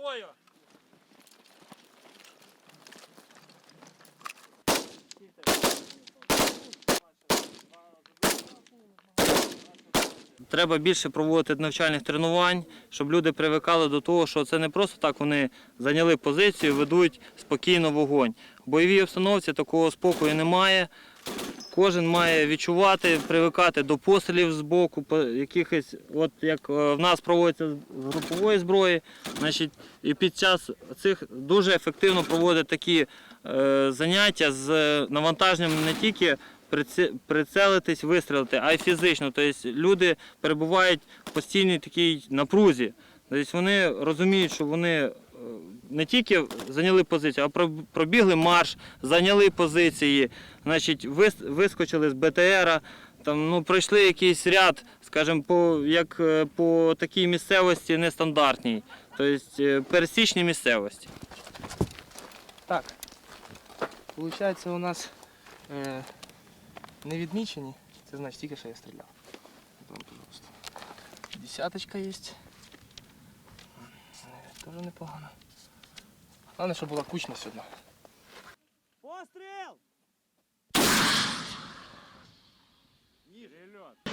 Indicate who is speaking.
Speaker 1: бою! Треба більше проводити навчальних тренувань, щоб люди привикали до того, що це не просто так вони зайняли позицію, ведуть спокійно вогонь. В бойовій обстановці такого спокою немає. Кожен має відчувати, привикати до пострілів з боку, якихось, от як е, в нас проводиться з групової зброї, значить, і під час цих дуже ефективно проводять такі е, заняття з навантаженням не тільки прице- прицелитись, вистрілити, а й фізично. Тобто люди перебувають в постійній такій напрузі. Тобто вони розуміють, що вони не тільки зайняли позицію, а пробігли марш, зайняли позиції, значить, вискочили з БТРа, там, ну, пройшли якийсь ряд, скажімо, по, як е, по такій місцевості нестандартній, тобто е, пересічній місцевості.
Speaker 2: Так. Получається у нас е, не відмічені. Це значить тільки що я стріляв. Десяточка є. Теж непогано. Головне, щоб була кучність одна.
Speaker 1: Постріл! Ніже льот.